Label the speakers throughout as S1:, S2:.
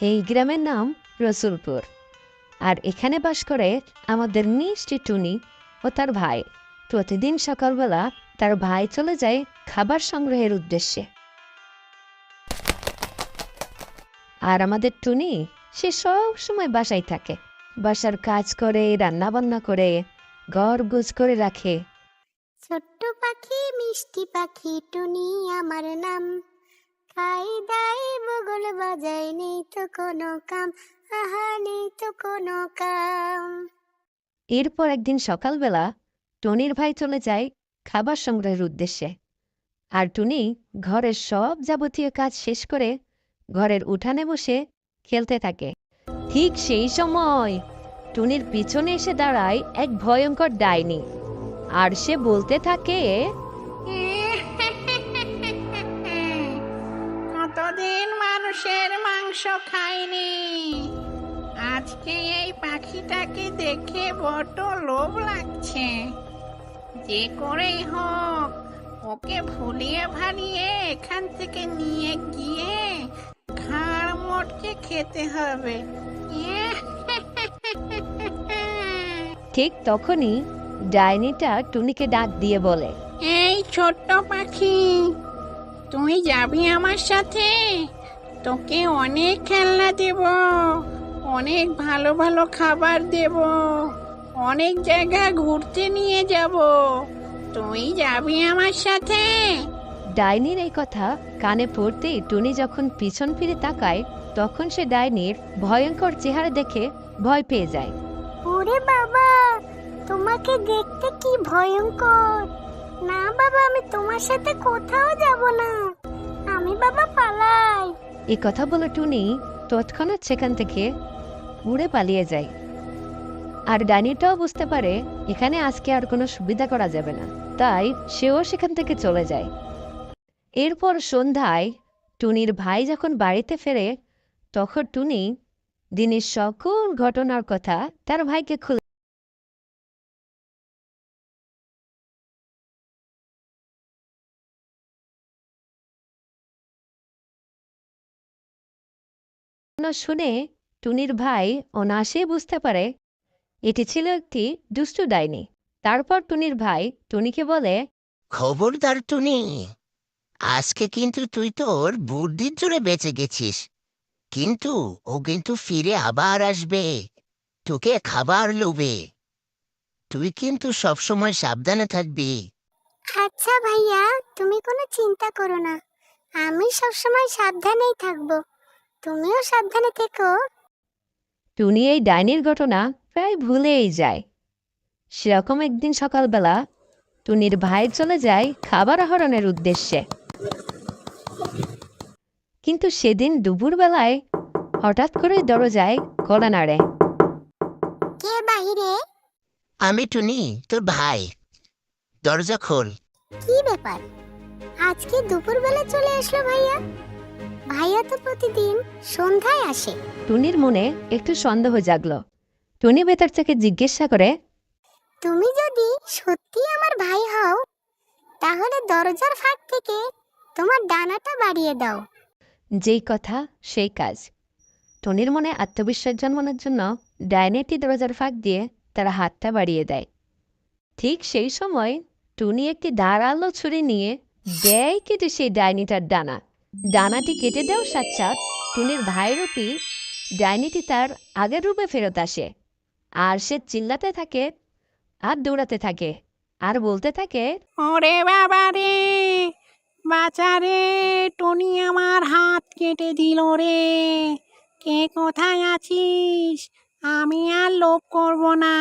S1: এই গ্রামের নাম রসুলপুর। আর এখানে বাস করে আমাদের মিষ্টি টুনি ও তার ভাই। প্রতিদিন সকালবেলা তার ভাই চলে যায় খাবার সংগ্রহের উদ্দেশ্যে। আর আমাদের টুনি, সে সব সময় বাসায় থাকে। বাসার কাজ করে রান্না বান্না করে, ঘর গুজ করে রাখে।
S2: ছোট্ট পাখি, মিষ্টি পাখি, টুনি আমার নাম। খাই দাই বগল বাজাই, নেই তো কোনো কাম, আহা, নেই তো কোনো কাম।
S1: এরপর একদিন সকালবেলা টুনির ভাই চলে যায় খাবার সংগ্রহের উদ্দেশ্যে। আর টুনি ঘরের সব যাবতীয় কাজ শেষ করে ঘরের উঠানে বসে খেলতে থাকে। ঠিক সেই সময় টুনির পিছনে এসে দাঁড়ায় এক ভয়ঙ্কর ডাইনি। আর সে বলতে থাকে
S3: মাংস খাইনি আজকে এই পাখিটাকে দেখে বড্ড লোভ লাগছে। যে করেই হোক ওকে ভুলিয়ে ভালিয়ে এখান থেকে নিয়ে গিয়ে ঘাড় মোটকে খেতে হবে।
S1: ঠিক তখনই ডাইনিটা টুনিকে ডাক দিয়ে বলে
S3: এই ছোট্ট পাখি তুই যাবি আমার সাথে? তোকে অনেক খেলনা দেব অনেক ভালো ভালো খাবার দেব অনেক জায়গা ঘুরতে নিয়ে যাব। তুই যাবি আমার সাথে?
S1: ডাইনির এই কথা কানে পড়তেই টুনি যখন পিছন ফিরে তাকায় তখন সে ডাইনির ভয়ঙ্কর চেহারা দেখে ভয় পেয়ে যায়।
S2: ওরে বাবা তোমাকে দেখতে কি ভয়ঙ্কর। না বাবা আমি তোমার সাথে কোথাও যাব না। আমি বাবা পালাই
S1: এই কথা বলে টুনি তৎক্ষণাৎ সেখান থেকে উড়ে পালিয়ে যায়। আর ডাইনিটাও বুঝতে পারে এখানে আজকে আর কোনো সুবিধা করা যাবে না। তাই সেও সেখান থেকে চলে যায়। এরপর সন্ধ্যায় টুনির ভাই যখন বাড়িতে ফেরে, তখন টুনি দিনের সকল ঘটনার কথা তার ভাইকে খুলে না শুনে টুনির ভাই অনায়াসে বুঝতে পারে এটি ছিল একটি দুষ্টু ডাইনি। তারপর টুনির ভাই টুনিকে বলে
S4: খবরদার টুনি আজকে কিন্তু তুই তোর বুদ্ধির জোরে বেঁচে গেছিস। কিন্তু ও কিন্তু ফিরে আবার আসবে। তোকে খাবার লোবে তুই কিন্তু সবসময় সাবধানে থাকবি।
S2: আচ্ছা ভাইয়া তুমি কোনো চিন্তা করো না। আমি সবসময় সাবধানেই থাকব। তুমিও সাবধানে থেকো।
S1: টুনি এই ডাইনির ঘটনা প্রায় ভুলেই যায়। সেরকম একদিন সকালবেলা টুনির ভাই চলে যায় খাবার আহরণের উদ্দেশ্যে। কিন্তু সেদিন দুপুরবেলায় হঠাৎ করে দরজায় গলা নাড়ে।
S2: কে বাহিরে?
S4: আমি টুনি তোর ভাই। দরজা খোল।
S2: কি ব্যাপার? আজকে দুপুরবেলা চলে আসলো ভাইয়া? ভাইয়া তো প্রতিদিন সন্ধ্যায় আসে।
S1: টুনির মনে একটু সন্দেহ জাগলো। টুনি ভেতর থেকে জিজ্ঞাসা করে
S2: তুমি যদি সত্যি আমার ভাই হও তাহলে দরজার ফাঁক থেকে তোমার ডানাটা বাড়িয়ে দাও।
S1: যেই কথা সেই কাজ। টনির মনে আত্মবিশ্বাস জন্মানোর জন্য ডাইনেটি দরজার ফাঁক দিয়ে তার হাতটা বাড়িয়ে দেয়। ঠিক সেই সময় টুনি একটি ধারালো ছুরি নিয়ে দেয় কেটে সেই ডাইনিটার ডানা। ডানাটি কেটে দেওয়ার সাথ সাথ টুনির ভাইরূপী ডাইনিটি তার আগের রূপে ফেরত আসে। আর সে চিল্লাতে থাকে, আর দৌড়াতে থাকে, আর বলতে থাকে,
S3: ওরে বাবা রে বাঁচা রে, টনি আমার হাত কেটে দিল রে। কে কোথায় আছিস? আমি আর লোভ করব না।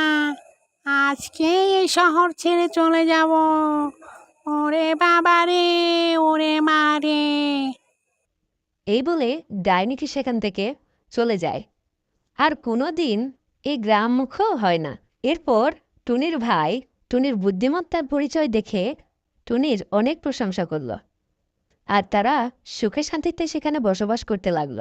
S3: আজকে এই শহর ছেড়ে চলে যাব। ওরে বাবা রে, ওরে মা রে।
S1: এই বলে ডাইনিটি সেখান থেকে চলে যায়। আর কোনো দিন এই গ্রামমুখও হয় না। এরপর টুনির ভাই টুনির বুদ্ধিমত্তার পরিচয় দেখে টুনির অনেক প্রশংসা করল। আর তারা সুখে শান্তিতে সেখানে বসবাস করতে লাগল।